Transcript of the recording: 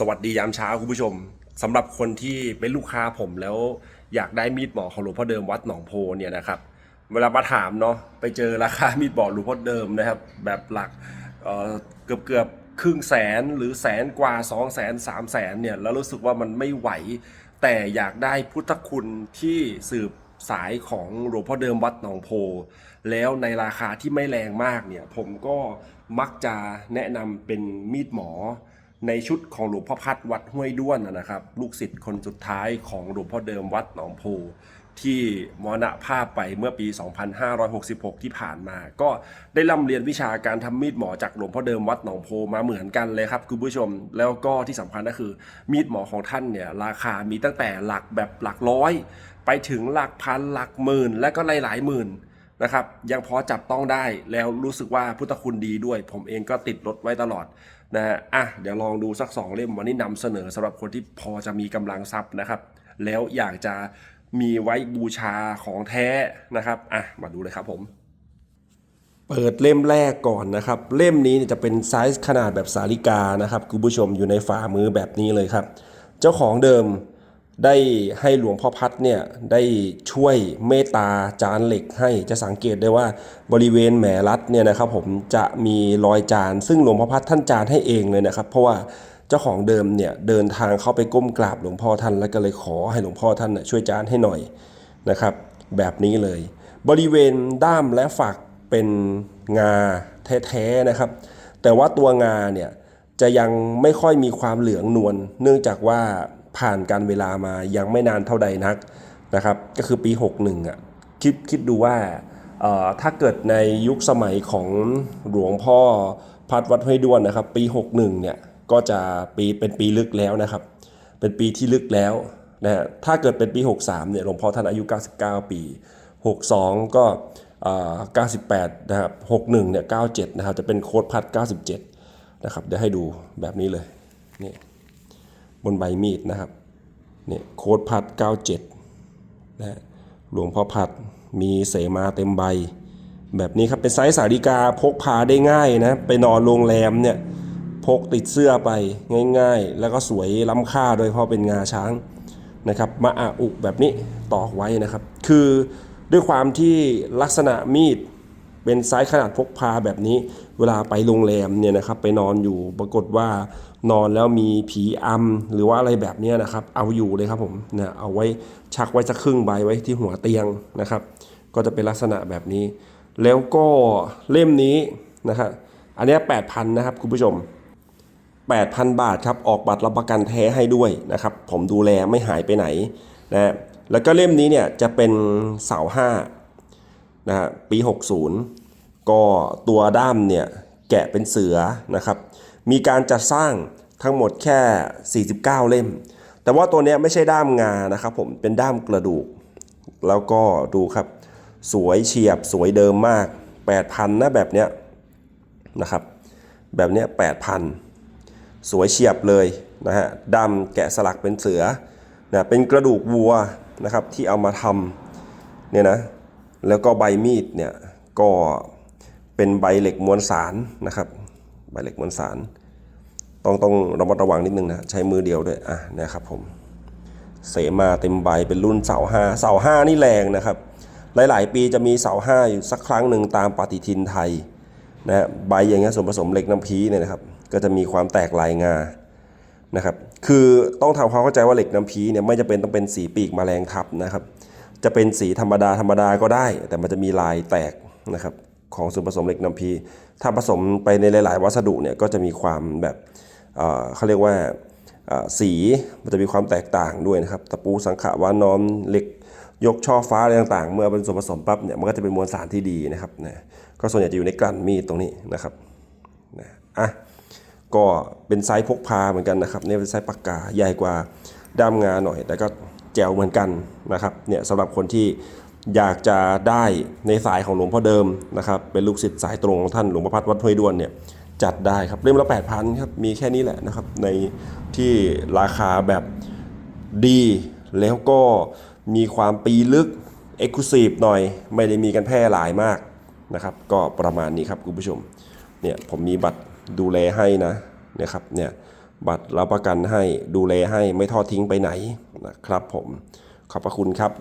สวัสดียามเช้าคุณผู้ชมสำหรับคนที่เป็นลูกค้าผมแล้วอยากได้มีดหมอของหลวงพ่อเดิมวัดหนองโพเนี่ยนะครับ เวลามาถามเนาะไปเจอราคามีดหมอหลวงพ่อเดิมนะครับ แบบหลักเอ่อเกือบเกือบครึ่งแสนหรือแสนกว่า2 0 0แสนสามแสนเนี่ยแล้วรู้สึกว่ามันไม่ไหว แต่อยากได้พุทธคุณที่สืบสายของหลวงพ่อเดิมวัดหนองโพ แล้วในราคาที่ไม่แรงมากเนี่ยผมก็มักจะแนะนำเป็นมีดหมอ ในชุดของหลวงพ่อพัดวัดห้วยด้วนนะครับ ลูกศิษย์คนสุดท้ายของหลวงพ่อเดิมวัดหนองโพที่มรณภาพไปเมื่อปี 2566 ที่ผ่านมา ก็ได้ร่ำเรียนวิชาการทำมีดหมอจากหลวงพ่อเดิมวัดหนองโพมาเหมือนกันเลยครับคุณผู้ชม แล้วก็ที่สำคัญก็คือ มีดหมอของท่านเนี่ยราคามีตั้งแต่หลักแบบหลักร้อย ไปถึงหลักพันหลักหมื่น และก็หลายหลายหมื่น นะครับยังพอจับต้องได้แล้วรู้สึกว่าพุทธคุณดีด้วย ผมเองก็ติดรถไว้ตลอดนะฮะอะเดี๋ยวลองดูสักสองเล่มวันนี้นำเสนอสำหรับคนที่พอจะมีกำลังทรัพย์นะครับ แล้วอยากจะมีไว้บูชาของแท้นะครับอะมาดูเลยครับผมเปิดเล่มแรกก่อนนะครับ เล่มนี้จะเป็นไซส์ขนาดแบบสาลิกานะครับคุณผู้ชมอยู่ในฝ่ามือแบบนี้เลยครับ เจ้าของเดิม ได้ให้หลวงพ่อพัดเนี่ยได้ช่วยเมตตาจานเหล็กให้จะสังเกตได้ว่าบริเวณแหมรัดเนี่ยนะครับผมจะมีรอยจาน ซึ่งหลวงพ่อพัดท่านจานให้เองเลยนะครับ เพราะว่าเจ้าของเดิมเนี่ยเดินทางเข้าไปก้มกราบหลวงพ่อท่านแล้วก็เลยขอให้หลวงพ่อท่านช่วยจานให้หน่อยนะครับ แบบนี้เลย บริเวณด้ามและฝักเป็นงาแท้ๆนะครับ แต่ว่าตัวงาเนี่ยจะยังไม่ค่อยมีความเหลืองนวลเนื่องจากว่า ผ่านการเวลามายังไม่นานเท่าใดนักนะครับก็คือปี 61อะคิดคิดดูว่าถ้าเกิดในยุคสมัยของหลวงพ่อพัดวัดห้วยด้วนนะครับ ปี 61เนี่ยก็จะปีเป็นปีลึกแล้วนะครับ เป็นปีที่ลึกแล้วนะฮะถ้าเกิดเป็นปี 63เนี่ยหลวงพ่อท่านอายุ 99 ปี 62 ก็เอ่อ98 นะครับ 61 เนี่ย 97 นะครับ จะเป็นโค้ดพัด 97 นะครับ เดี๋ยวให้ดูแบบนี้เลยนี่ บนใบมีดนะครับเนี่ยโค้ดพัด 97นะฮะหลวงพ่อพัดมีเสมาเต็มใบ แบบนี้ครับเป็นไซส์สาริกาพกพาได้ง่ายนะไปนอนโรงแรมเนี่ยพกติดเสื้อไปง่ายๆ แล้วก็สวยล้ำค่าโดยเพราะเป็นงาช้างนะครับมาอาอุแบบนี้ตอกไว้นะครับ คือด้วยความที่ลักษณะมีด เป็นไซส์ขนาดพกพาแบบนี้ เวลาไปโรงแรมเนี่ยนะครับไปนอนอยู่ปรากฏว่านอนแล้วมีผีอำหรือว่าอะไรแบบนี้นะครับ เอาอยู่เลยครับผมเนี่ยเอาไว้ชักไว้สักครึ่งใบไว้ที่หัวเตียงนะครับ ก็จะเป็นลักษณะแบบนี้ แล้วก็เล่มนี้นะครับอันนี้แปดพันนะครับคุณผู้ชม 8,000 บาทครับออกบัตรรับประกันแท้ให้ด้วยนะครับ ผมดูแลไม่หายไปไหนนะฮะแล้วก็เล่มนี้เนี่ยจะเป็นเสาห้า นะฮะปี 60 ก็ตัวด้ามเนี่ยแกะเป็นเสือนะครับ มีการจัดสร้างทั้งหมดแค่ 49 เล่ม แต่ว่าตัวนี้ไม่ใช่ด้ามงานะครับผมเป็นด้ามกระดูก แล้วก็ดูครับ สวยเฉียบสวยเดิมมาก 8,000นะแบบเนี้ยนะครับ แบบเนี้ย8,000 สวยเฉียบเลยนะฮะดำแกะสลักเป็นเสือนะเป็นกระดูกวัวนะครับที่เอามาทำเนี่ยนะ แล้วก็ใบมีดเนี่ยก็เป็นใบเหล็กมวลสารนะครับ ใบเหล็กมวลสาร ต้องต้องระมัดระวังนิดนึงนะใช้มือเดียวด้วยอะนะครับผมเสมาเต็มใบเป็นรุ่นเสาห้าเสาห้านี่แรงนะครับ หลาย ๆ ปีจะมีเสาห้าอยู่สักครั้งหนึ่งตามปฏิทินไทยนะฮะใบอย่างเงี้ยส่วนผสมเหล็กน้ำพีเนี่ยนะครับ ก็จะมีความแตกลายงานะครับ คือต้องทำความเข้าใจว่าเหล็กน้ำพีเนี่ยไม่จำเป็นต้องเป็นสีปีกมแมลงทับนะครับ จะเป็นสีธรรมดาธรรมดาก็ได้ แต่มันจะมีลายแตกนะครับของส่วนผสมเหล็กน้ำพี ถ้าผสมไปในหลาย ๆ วัสดุเนี่ยก็จะมีความแบบเเขาเรียกว่าสีมันจะมีความแตกต่างด้วยนะครับตะปูสังขะวานอมเหล็กยกช่อฟ้าอะไรต่างๆ เมื่อเป็นส่วนผสมปั๊บเนี่ยมันก็จะเป็นมวลสารที่ดีนะครับนะก็ส่วนใหญ่จะอยู่ในกลั่นมีดตรงนี้นะครับนะอะก็เป็นไซส์พกพาเหมือนกันนะครับเนี่ยเป็นไซส์ปากกาใหญ่กว่าด้ามงาหน่อย แต่ก็ แจ๋วเหมือนกันนะครับเนี่ยสำหรับคนที่อยากจะได้ในสายของหลวงพ่อเดิมนะครับเป็นลูกศิษย์สายตรงของท่านหลวงพ่อพัดวัดห้วยด้วนเนี่ยจัดได้ครับเล่มละ8,000ครับมีแค่นี้แหละนะครับในที่ราคาแบบดีแล้วก็มีความปีลึก e x c l u s i v e หน่อย ไม่ได้มีกันแพร่หลายมากนะครับ ก็ประมาณนี้ครับคุณผู้ชมเนี่ยผมมีบัตรดูแลให้นะนี่ยครับเนี่ย บัตรรับประกันให้ดูแลให้ไม่ทอดทิ้งไปไหนนะครับผมขอบพระคุณครับ